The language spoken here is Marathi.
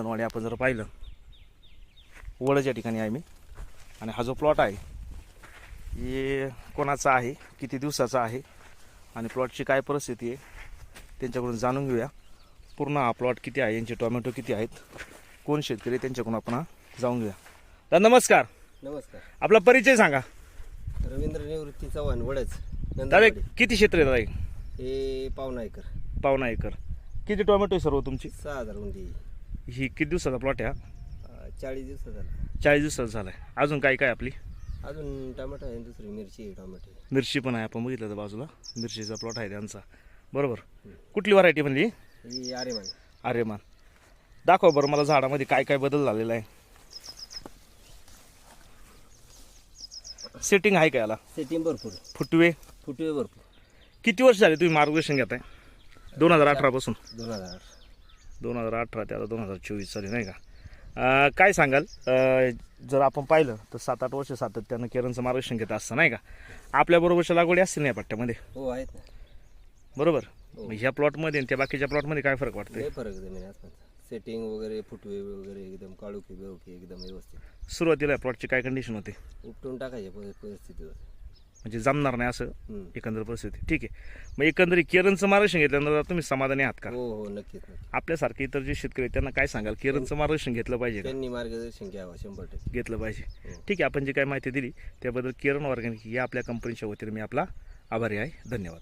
चंदनवाडी आपण जर पाहिलं वडच्या ठिकाणी आहे मी. आणि हा जो प्लॉट आहे हे कोणाचा आहे किती दिवसाचा आहे आणि प्लॉटची काय परिस्थिती आहे त्यांच्याकडून जाणून घेऊया. पूर्ण हा प्लॉट किती आहे यांचे टोमॅटो किती आहेत कोण शेतकरी त्यांच्याकडून आपण हा जाऊन घेऊया. तर नमस्कार. नमस्कार. आपला परिचय सांगा. रवींद्र निवृत्ती चव्हाण वडच दादा. किती क्षेत्र आहे दादा हे? पावणा एकर पावणा एकर किती टोमॅटो आहे सर्व तुमची? सहा हजार रुंदी ही किती दिवसाचा प्लॉट आहे हा? चाळीस दिवसात झाला. चाळीस दिवसाचा झाला आहे अजून काय काय आपली? अजून टमाटो आहे दुसरी मिरची आहे टमाटे मिरची पण आहे आपण बघितलं तर बाजूला. मिरचीचा प्लॉट आहे त्यांचा. बरोबर. कुठली व्हरायटी म्हणली ही? आरेमान अरे मान दाखवा बरं मला झाडामध्ये काय काय बदल झालेला आहे. सेटिंग आहे का याला? सेटिंग भरपूर. फुटवे? फुटवे भरपूर. किती वर्ष झाले तुम्ही मार्गदर्शन घेताय? दोन हजार अठरापासून दोन हजार दोन हजार अठरा ते आता दोन हजार चोवीस साली नाही का? काय सांगाल? जर आपण पाहिलं तर सात आठ वर्ष सातत्यानं केरनचं मार्गदर्शन घेत असतं नाही का? आपल्याबरोबरच्या लागवडी असतील ना या पट्ट्यामध्ये? हो आहेत ना. बरोबर? हो. ह्या प्लॉटमध्ये आणि त्या बाकीच्या प्लॉटमध्ये काय फरक वाटतोय? लय फरक जमीन सेटिंग वगैरे फुटवे वगैरे एकदम काळोखी बेवकी एकदम व्यवस्थित. सुरुवातीला प्लॉटची काय कंडिशन होती? उपटून टाकायच्या परि- परिस्थितीवर. म्हणजे जमणार नाही असं. एकंदर परिस्थिती. ठीक आहे. मग एकंदरीत केरनचं मार्गदर्शन घेतल्यानंतर तुम्ही समाधानी आहात का? हो हो नक्कीच आपल्यासारखे इतर जे शेतकरी आहेत त्यांना काय सांगाल? केरनचं मार्गदर्शन घेतलं पाहिजे का? त्यांनी मार्गदर्शन घ्यावं शंभर टक्के. घेतलं पाहिजे. हो. ठीक आहे आपण जी काय माहिती दिली त्याबद्दल केरन ऑर्गॅनिक या आपल्या कंपनीच्या वतीने मी आपला आभारी आहे. धन्यवाद.